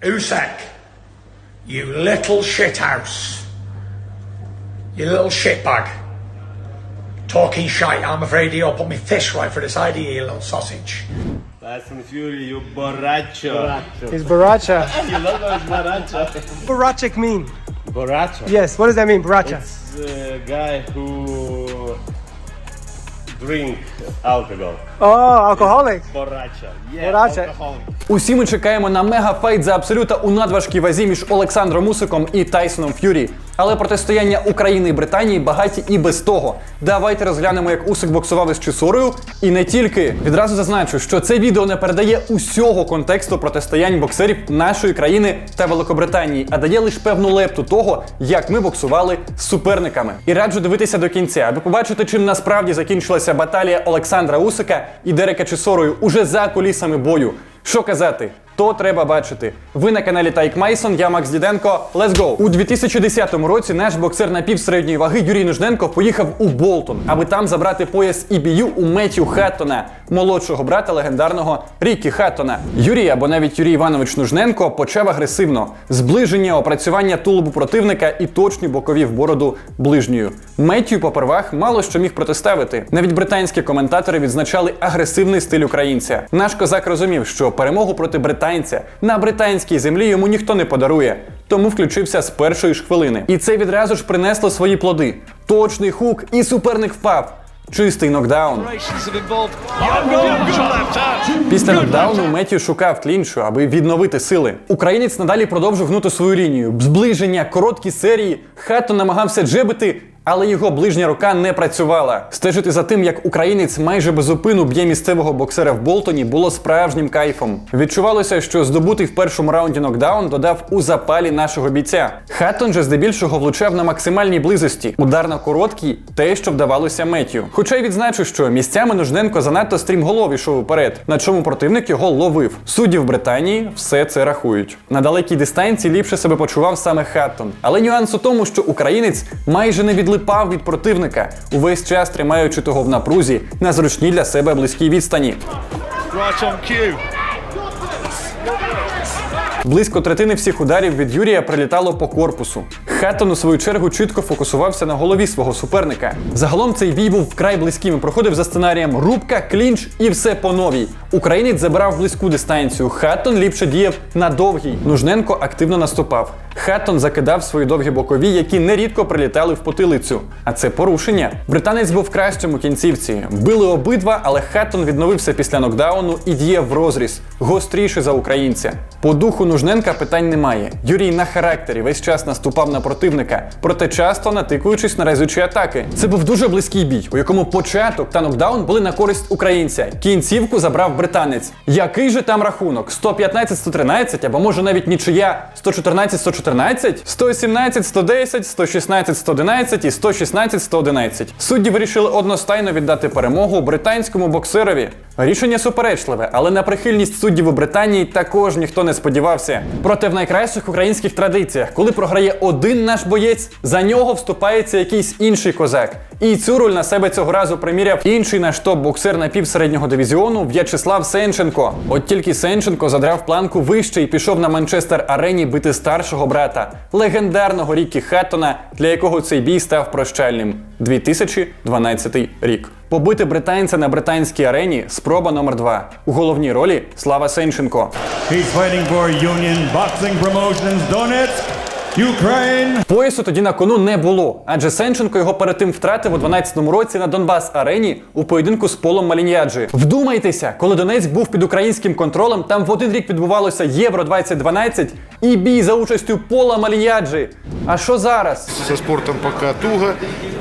Usyk, you little shithouse. You little shitbag. Talking shite, I'm afraid he'll put me fist right for this idea, of you, you little sausage. Tyson Fury, you borracho. He's Baracha. You know those borracho? Barachik mean? Borracho. Yes, what does that mean, Baracha? It's a guy who drink alcohol. Oh, alcoholic. Borracho. Yeah, Borracho. alcoholic. Усі ми чекаємо на мегафайт за абсолюта у надважкій вазі між Олександром Усиком і Тайсоном Ф'юрі. Але протистояння України і Британії багаті і без того. Давайте розглянемо, як Усик боксував із Чисорою. І не тільки. Відразу зазначу, що це відео не передає усього контексту протистоянь боксерів нашої країни та Великобританії, а дає лише певну лепту того, як ми боксували з суперниками. І раджу дивитися до кінця, аби побачити, чим насправді закінчилася баталія Олександра Усика і Дерека Чисорою уже за кулісами бою. Що казати? То треба бачити. Ви на каналі Тайк Майсон, я Макс Діденко. Let's go! У 2010 році наш боксер напівсередньої ваги Юрій Нужненко поїхав у Болтон, аби там забрати пояс EBU у Меттю Хаттона, молодшого брата легендарного Рікі Хаттона. Юрій або навіть Юрій Іванович Нужненко почав агресивно. Зближення, опрацювання тулубу противника і точні бокові в бороду ближньою. Меттю попервах мало що міг протиставити. Навіть британські коментатори відзначали агресивний стиль українця. Наш козак розумів, що перемогу проти британця на британській землі йому ніхто не подарує. Тому включився з першої ж хвилини. І це відразу ж принесло свої плоди. Точний хук, і суперник впав. Чистий нокдаун. Після нокдауну Меттю шукав клінчу, аби відновити сили. Українець надалі продовжив гнути свою лінію. Зближення, короткі серії. Хатто намагався джебити, але його ближня рука не працювала. Стежити за тим, як українець майже безупину б'є місцевого боксера в Болтоні, було справжнім кайфом. Відчувалося, що здобутий в першому раунді нокдаун додав у запалі нашого бійця. Хаттон же здебільшого влучав на максимальній близості. Удар на короткий те, що вдавалося Меттю. Хоча й відзначу, що місцями Нужненко занадто стрімголов ішов уперед, на чому противник його ловив. Судді в Британії все це рахують. На далекій дистанції ліпше себе почував саме Хаттон. Але нюанс у тому, що українець майже не відлипав від противника, увесь час тримаючи того в напрузі на зручній для себе близькій відстані. Близько третини всіх ударів від Юрія прилітало по корпусу. Хаттон у свою чергу чітко фокусувався на голові свого суперника. Загалом цей бій був вкрай близьким і проходив за сценарієм рубка, клінч і все по новій. Українець забирав близьку дистанцію. Хаттон ліпше діяв на довгій. Нужненко активно наступав. Хаттон закидав свої довгі бокові, які нерідко прилітали в потилицю. А це порушення. Британець був кращим у кінцівці. Били обидва, але Хаттон відновився після нокдауну і діяв в розріз, гостріше за українця. По духу Нужненка питань немає. Юрій на характері весь час наступав на противника, проте часто натикуючись на разючі атаки. Це був дуже близький бій, у якому початок та нокдаун були на користь українця. Кінцівку забрав британець. Який же там рахунок? 115-113 або може навіть нічия 114-114, 117-110, 116-111 і 116-111. Судді вирішили одностайно віддати перемогу британському боксерові. Рішення суперечливе, але на прихильність суддів у Британії також ніхто не сподівався. Проте в найкращих українських традиціях, коли програє один наш боєць, за нього вступається якийсь інший козак. І цю роль на себе цього разу приміряв інший наш топ-боксер напівсереднього дивізіону В'ячеслав Сенченко. От тільки Сенченко задрав планку вище і пішов на Манчестер Арені бити старшого брата, легендарного Рікі Хаттона, для якого цей бій став прощальним. 2012 рік. Побити британця на британській арені спроба номер 2 У головній ролі Слава Сенченко. He's fighting for Union Boxing Promotions Donetsk, Ukraine. Поясу тоді на кону не було, адже Сенченко його перед тим втратив у 12-му році на Донбас арені у поєдинку з Полом Маліньяджі. Вдумайтеся, коли Донецьк був під українським контролем, там в один рік відбувалося Євро 2012 і бій за участю Пола Маліньяджі. А що зараз? Со спортом пока туго.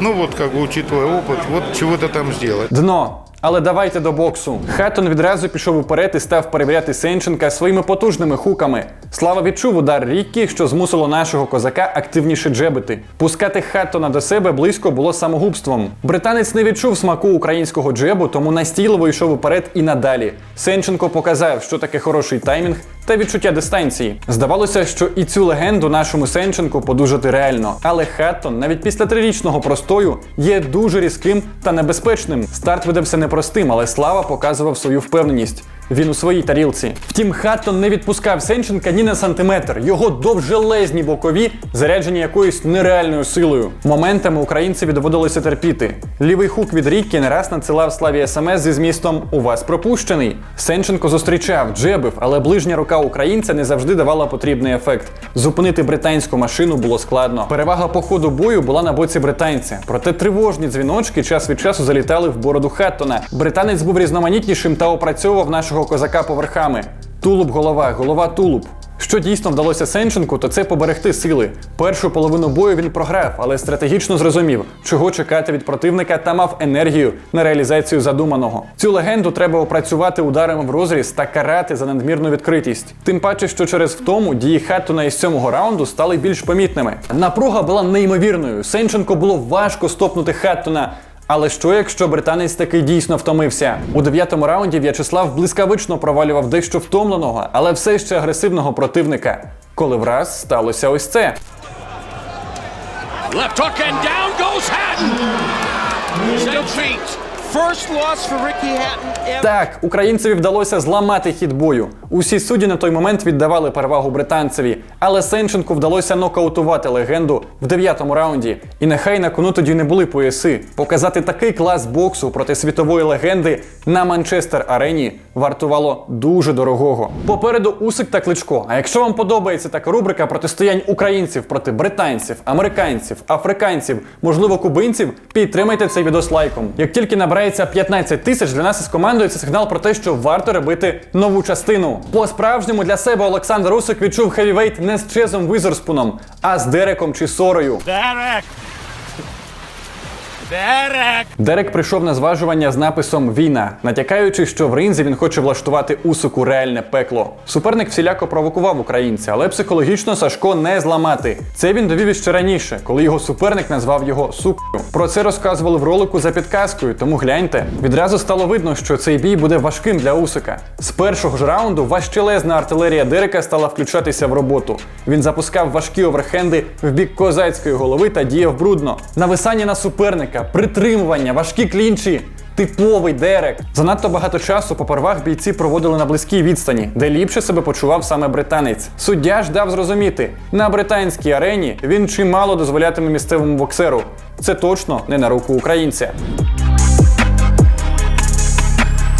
Ну вот, как бы учитывая опыт, вот чего-то там сделать. Дно. Але давайте до боксу. Хаттон відразу пішов уперед і став перевіряти Сенченка своїми потужними хуками. Слава відчув удар Ріккі, що змусило нашого козака активніше джебити. Пускати Хаттона до себе близько було самогубством. Британець не відчув смаку українського джебу, тому настійливо йшов уперед і надалі. Сенченко показав, що таке хороший таймінг та відчуття дистанції. Здавалося, що і цю легенду нашому Сенченку подужати реально. Але Хаттон навіть після трирічного простою є дуже різким та небезпечним. Старт видався непростим, але слава показував свою впевненість. Він у своїй тарілці. Втім, Хаттон не відпускав Сенченка ні на сантиметр. Його довжелезні бокові заряджені якоюсь нереальною силою. Моментами українцеві доводилося терпіти. Лівий хук від Ріккі не раз надсилав славі смс зі змістом У вас пропущений. Сенченко зустрічав, джебив, але ближня рука українця не завжди давала потрібний ефект. Зупинити британську машину було складно. Перевага по ходу бою була на боці британця. Проте тривожні дзвіночки час від часу залітали в бороду Хаттона. Британець був різноманітнішим та опрацьовував нашого козака поверхами. Тулуб голова, голова тулуб. Що дійсно вдалося Сенченку, то це поберегти сили. Першу половину бою він програв, але стратегічно зрозумів, чого чекати від противника та мав енергію на реалізацію задуманого. Цю легенду треба опрацювати ударами в розріз та карати за надмірну відкритість. Тим паче, що через втому дії Хаттона із сьомого раунду стали більш помітними. Напруга була неймовірною. Сенченко було важко стопнути Хаттона. Але що, якщо британець таки дійсно втомився? У дев'ятому раунді В'ячеслав блискавично провалював дещо втомленого, але все ще агресивного противника. Коли враз сталося ось це. Left hook and down goes Hatton. First loss for. Так, українцеві вдалося зламати хід бою. Усі судді на той момент віддавали перевагу британцеві, але Сенченку вдалося нокаутувати легенду в дев'ятому раунді. І нехай на кону тоді не були пояси. Показати такий клас боксу проти світової легенди на Манчестер Арені вартувало дуже дорогого. Попереду Усик та Кличко. А якщо вам подобається така рубрика протистоянь українців проти британців, американців, африканців, можливо, кубинців, підтримайте цей відос лайком. Як тільки набирається 15 тисяч, для нас із командою це сигнал про те, що варто робити нову частину. По-справжньому для себе Олександр Усик відчув хевівейт не з Чезом Визерспуном, а з Дереком чи Сорою. Derek. Derek. Дерек прийшов на зважування з написом Війна, натякаючи, що в ринзі він хоче влаштувати Усику реальне пекло. Суперник всіляко провокував українця, але психологічно Сашко не зламати. Це він довів іще раніше, коли його суперник назвав його сукою. Про це розказували в ролику за підказкою, тому гляньте. Відразу стало видно, що цей бій буде важким для Усика. З першого ж раунду важчелезна артилерія Дерека стала включатися в роботу. Він запускав важкі оверхенди в бік козацької голови та діяв брудно. Нависання на суперника, притримування, важкі клінчі. Типовий Дерек. Занадто багато часу попервах бійці проводили на близькій відстані, де ліпше себе почував саме британець. Суддя ж дав зрозуміти, на британській арені він чимало дозволятиме місцевому боксеру. Це точно не на руку українця.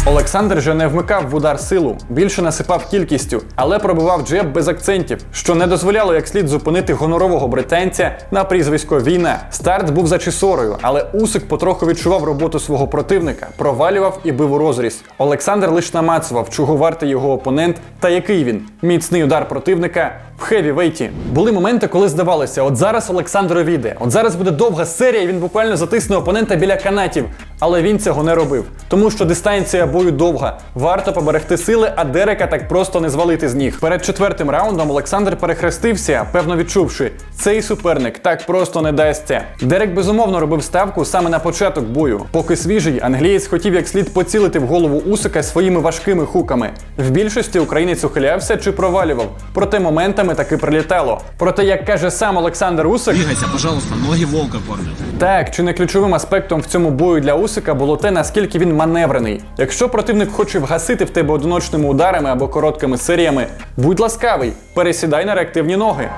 Олександр же не вмикав в удар силу, більше насипав кількістю, але пробивав джеб без акцентів, що не дозволяло як слід зупинити гонорового британця на прізвисько Війна. Старт був за чисорою, але Усик потроху відчував роботу свого противника, провалював і бив у розріз. Олександр лише намацував, чого вартий його опонент та який він міцний удар противника в хеві-вейті. Були моменти, коли здавалося, от зараз Олександр війде, от зараз буде довга серія, і він буквально затисне опонента біля канатів. Але він цього не робив, тому що дистанція бою довга. Варто поберегти сили, а Дерека так просто не звалити з ніг. Перед четвертим раундом Олександр перехрестився, певно відчувши, цей суперник так просто не дасться. Дерек безумовно робив ставку саме на початок бою. Поки свіжий, англієць хотів як слід поцілити в голову Усика своїми важкими хуками. В більшості українець ухилявся чи провалював, проте моментами таки прилітало. Проте, як каже сам Олександр Усик, Двигайся, пожалуйста, ноги волка кормят. так, чи не ключовим аспектом в цьому бою для Усика було те, наскільки він маневрений. Якщо противник хоче вгасити в тебе одиночними ударами або короткими серіями, будь ласкавий, пересідай на реактивні ноги.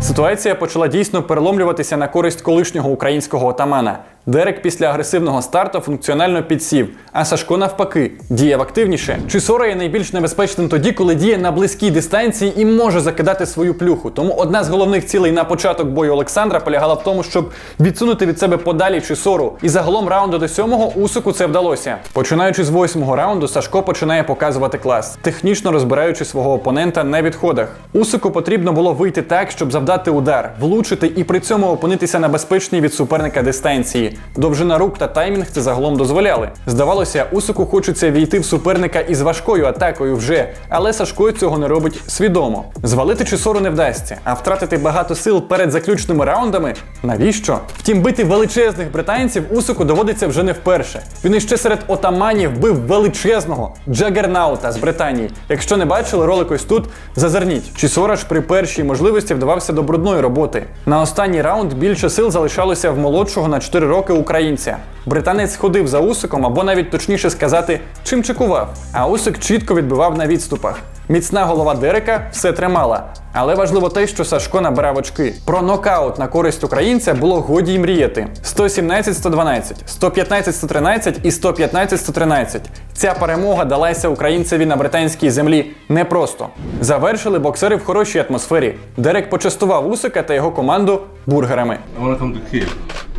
Ситуація почала дійсно переломлюватися на користь колишнього українського отамана. Дерек після агресивного старту функціонально підсів, а Сашко навпаки діяв активніше. Чисора є найбільш небезпечним тоді, коли діє на близькій дистанції і може закидати свою плюху. Тому одна з головних цілей на початок бою Олександра полягала в тому, щоб відсунути від себе подалі Чисору. І загалом раунду до сьомого Усику це вдалося. Починаючи з восьмого раунду, Сашко починає показувати клас, технічно розбираючи свого опонента на відходах. Усику потрібно було вийти так, щоб завдати удар, влучити і при цьому опинитися на безпечній від суперника дистанції. Довжина рук та таймінг це загалом дозволяли. Здавалося, Усику хочеться війти в суперника із важкою атакою вже, але Сашко цього не робить свідомо. Звалити Чисору не вдасться, а втратити багато сил перед заключними раундами навіщо? Втім, бити величезних британців Усику доводиться вже не вперше. Він іще серед отаманів бив величезного Джагернаута з Британії. Якщо не бачили ролик ось тут, зазирніть. Чисора ж при першій можливості вдавався до брудної роботи. На останній раунд більше сил залишалося в молодшого на 4 роки кроки українця. Британець ходив за Усиком, або навіть точніше сказати, чим чекував. А Усик чітко відбивав на відступах. Міцна голова Дерека все тримала. Але важливо те, що Сашко набирав очки. Про нокаут на користь українця було годі й мріяти. 117-112, 115-113 і 115-113. Ця перемога далася українцеві на британській землі непросто. Завершили боксери в хорошій атмосфері. Дерек почастував Усика та його команду бургерами. I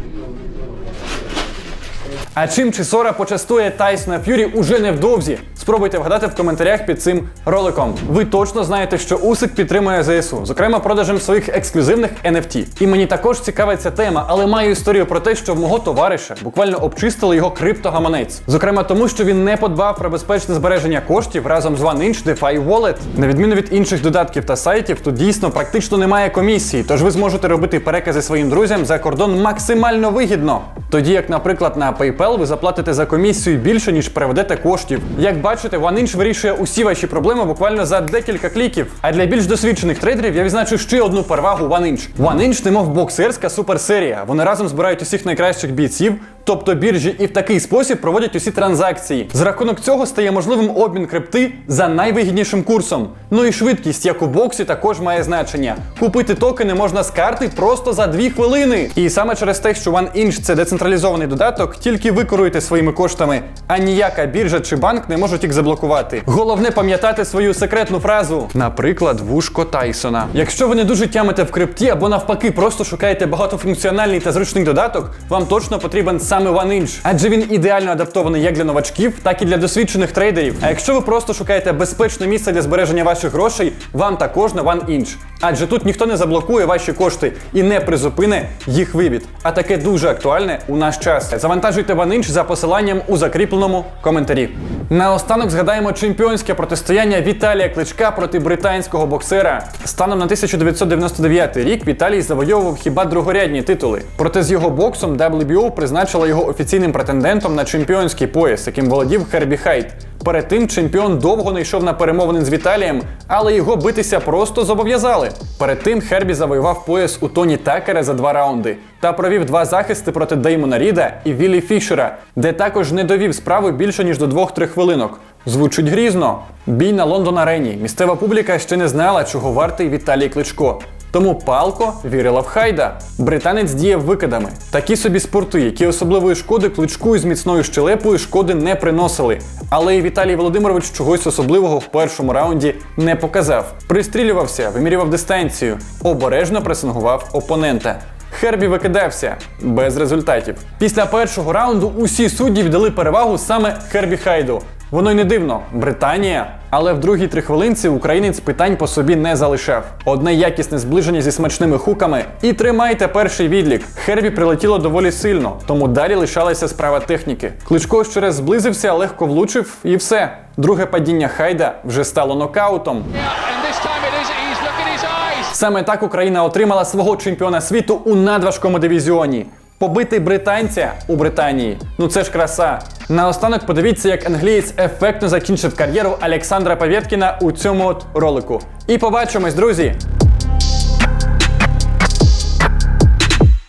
А чим Чисора почастує Тайсона Ф'юрі уже невдовзі? Спробуйте вгадати в коментарях під цим роликом. Ви точно знаєте, що Усик підтримує ЗСУ, зокрема продажем своїх ексклюзивних NFT. І мені також цікава ця тема, але маю історію про те, що в мого товариша буквально обчистили його криптогаманець. Зокрема, тому що він не подбав про безпечне збереження коштів разом з OneInch DeFi Wallet. На відміну від інших додатків та сайтів, тут дійсно практично немає комісії, тож ви зможете робити перекази своїм друзям за кордон максимально вигідно. Тоді як, наприклад, на PayPal ви заплатите за комісію більше, ніж переведете коштів. Як бачите, OneInch вирішує усі ваші проблеми буквально за декілька кліків. А для більш досвідчених трейдерів я відзначу ще одну перевагу OneInch. OneInch немов боксерська суперсерія. Вони разом збирають усіх найкращих бійців, тобто біржі, і в такий спосіб проводять усі транзакції. За рахунок цього стає можливим обмін крипти за найвигіднішим курсом. Ну і швидкість, як у боксі, також має значення. Купити токени можна з карти просто за 2 хвилини. І саме через те, що OneInch – це децентралізований додаток, тільки ви керуєте своїми коштами, а ніяка біржа чи банк не можуть їх заблокувати. Головне пам'ятати свою секретну фразу, наприклад, вушко Тайсона. Якщо ви не дуже тямите в крипті або навпаки просто шукаєте багатофункціональний та зручний додаток, вам точно потрібен саме OneInch, адже він ідеально адаптований як для новачків, так і для досвідчених трейдерів. А якщо ви просто шукаєте безпечне місце для збереження ваших грошей, вам також на OneInch. Адже тут ніхто не заблокує ваші кошти і не призупине їх вивід. А таке дуже актуальне у наш час. Завантажуйте OneInch за посиланням у закріпленому коментарі. Наостанок згадаємо чемпіонське протистояння Віталія Кличка проти британського боксера. Станом на 1999 рік Віталій завойовував хіба другорядні титули. Проте з його боксом WBO призначила його офіційним претендентом на чемпіонський пояс, яким володів Хербі Хайт. Перед тим чемпіон довго не йшов на перемовини з Віталієм, але його битися просто зобов'язали. Перед тим Хербі завоював пояс у Тоні Такера за два раунди та провів два захисти проти Деймона Ріда і Віллі Фішера, де також не довів справу більше ніж до 2-3 хвилинок. Звучить грізно. Бій на Лондон Арені. Місцева публіка ще не знала, чого вартий Віталій Кличко. Тому палко вірила в Хайда. Британець діяв викидами. Такі собі спорти, які особливої шкоди кличку із міцною щелепою шкоди не приносили. Але і Віталій Володимирович чогось особливого в першому раунді не показав. Пристрілювався, вимірював дистанцію, обережно пресингував опонента. Хербі викидався без результатів. Після першого раунду усі судді віддали перевагу саме Хербі Хайду. Воно й не дивно, Британія. Але в другій три хвилинці українець питань по собі не залишав. Одне якісне зближення зі смачними хуками. І тримайте перший відлік. Хербі прилетіло доволі сильно, тому далі лишалася справа техніки. Кличко ще раз зблизився, легко влучив, і все. Друге падіння Хайда вже стало нокаутом. Саме так Україна отримала свого чемпіона світу у надважкому дивізіоні. Побити британця у Британії. Ну це ж краса. Наостанок подивіться, як англієць ефектно закінчив кар'єру Олександра Павєткіна у цьому от ролику. І побачимось, друзі!